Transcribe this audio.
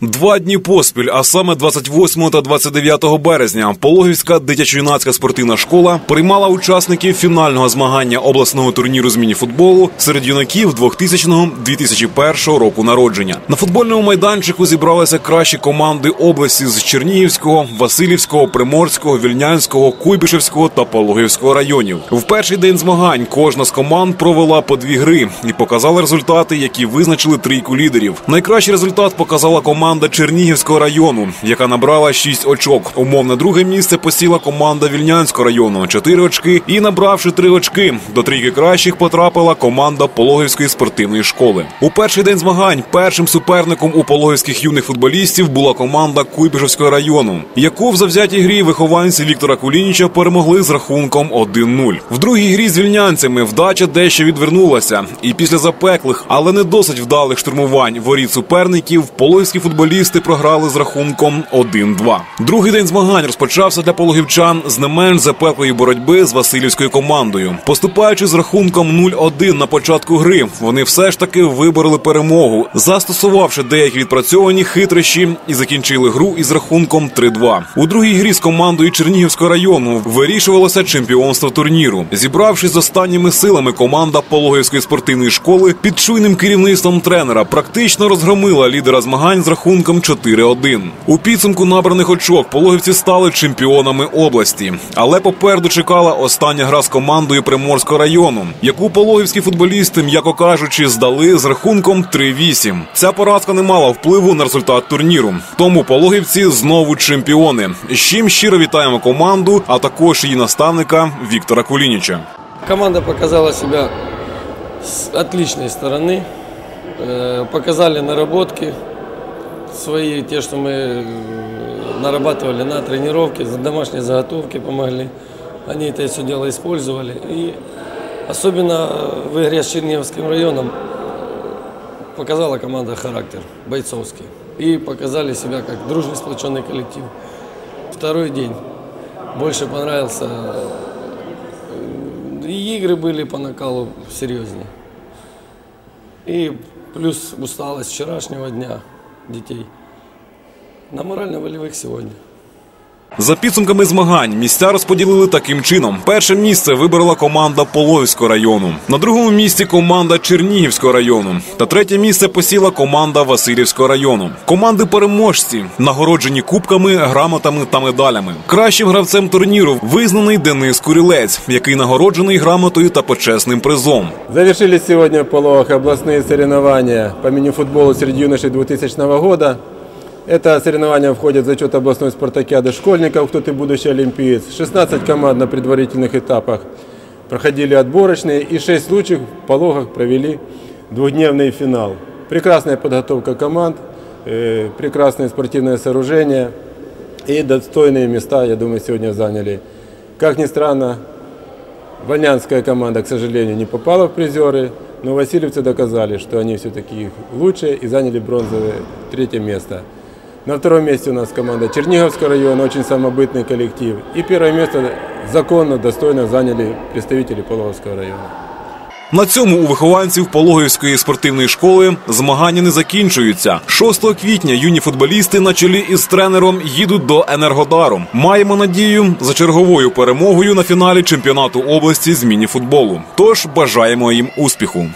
Два дні поспіль, а саме 28 та 29 березня, Пологівська дитячо-юнацька спортивна школа приймала учасників фінального змагання обласного турніру з міні-футболу серед юнаків 2000-2001 року народження. На футбольному майданчику зібралися кращі команди області з Чернігівського, Васильівського, Приморського, Вільнянського, Куйбишевського та Пологівського районів. В перший день змагань кожна з команд провела по дві гри і показала результати, які визначили трійку лідерів. Найкращий результат показала команда Чернігівського району, яка набрала 6 очок. Умовне друге місце посіла команда Вільнянського району 4 очки. І набравши 3 очки, до трійки кращих потрапила команда Пологівської спортивної школи. У перший день змагань першим суперником у пологівських юних футболістів була команда Куйбишевського району, яку в завзятій грі вихованці Віктора Кулініча перемогли з рахунком 1-0. В другій грі з вільнянцями вдача дещо відвернулася, і після запеклих, але не досить вдалих штурмувань воріт суперників пологівські футболісти програли з рахунком 1-2. Другий день змагань розпочався для пологівчан з не менш запеклої боротьби з Васильівською командою. Поступаючи з рахунком 0-1 на початку гри, вони все ж таки вибороли перемогу, застосувавши деякі відпрацьовані хитрощі і закінчили гру із рахунком 3-2. У другій грі з командою Чернігівського району вирішувалося чемпіонство турніру. Зібравшись з останніми силами, команда Пологівської спортивної школи під чуйним керівництвом тренера практично розгромила лідера змагань з рахунком 4-1. У підсумку набраних очок пологівці стали чемпіонами області, але попереду чекала остання гра з командою Приморського району, яку пологівські футболісти, м'яко кажучи, здали з рахунком 3-8. Ця поразка не мала впливу на результат турніру. Тому пологівці знову чемпіони. З чим щиро вітаємо команду, а також її наставника Віктора Кулініча. Команда показала себя с отличной стороны. Э, Показали наработки свои, те, что мы э, нарабатывали на тренировке, за- домашние заготовки помогли. Они это все дело использовали. И особенно э, в игре с Черниговским районом показала команда характер бойцовский. И показали себя как дружный сплоченный коллектив. Второй день больше понравился и игры были по накалу серьезнее. И плюс усталость вчерашнего дня детей. На морально-волевых сегодня. За підсумками змагань місця розподілили таким чином: перше місце вибрала команда Половського району, на другому місці команда Чернігівського району, та третє місце посіла команда Васильівського району. Команди переможці нагороджені кубками, грамотами та медалями. Кращим гравцем турніру визнаний Денис Курілець, який нагороджений грамотою та почесним призом. Завершились сегодня в Половах областные соревнования по мини-футболу среди юношей 2000 года. Это соревнования входят в зачет областной спартакиады школьников, кто ты будущий олимпиец. 16 команд на предварительных этапах проходили отборочные и 6 случаев в Пологах провели двухдневный финал. Прекрасная подготовка команд, э, прекрасное спортивное сооружение и достойные места, я думаю, сегодня заняли. Как ни странно, Вольнянская команда, к сожалению, не попала в призеры, но васильевцы доказали, что они все-таки лучшие и заняли бронзовое третье место. На втором месте у нас команда Черниговского района, очень самобытный коллектив. И первое место законно, достойно заняли представители Половского района. На цьому у вихованців Пологівської спортивної школи змагання не закінчуються. 6 квітня юні футболісти на чолі із тренером їдуть до Енергодару. Маємо надію за черговою перемогою на фіналі чемпіонату області з міні-футболу. Тож бажаємо їм успіху.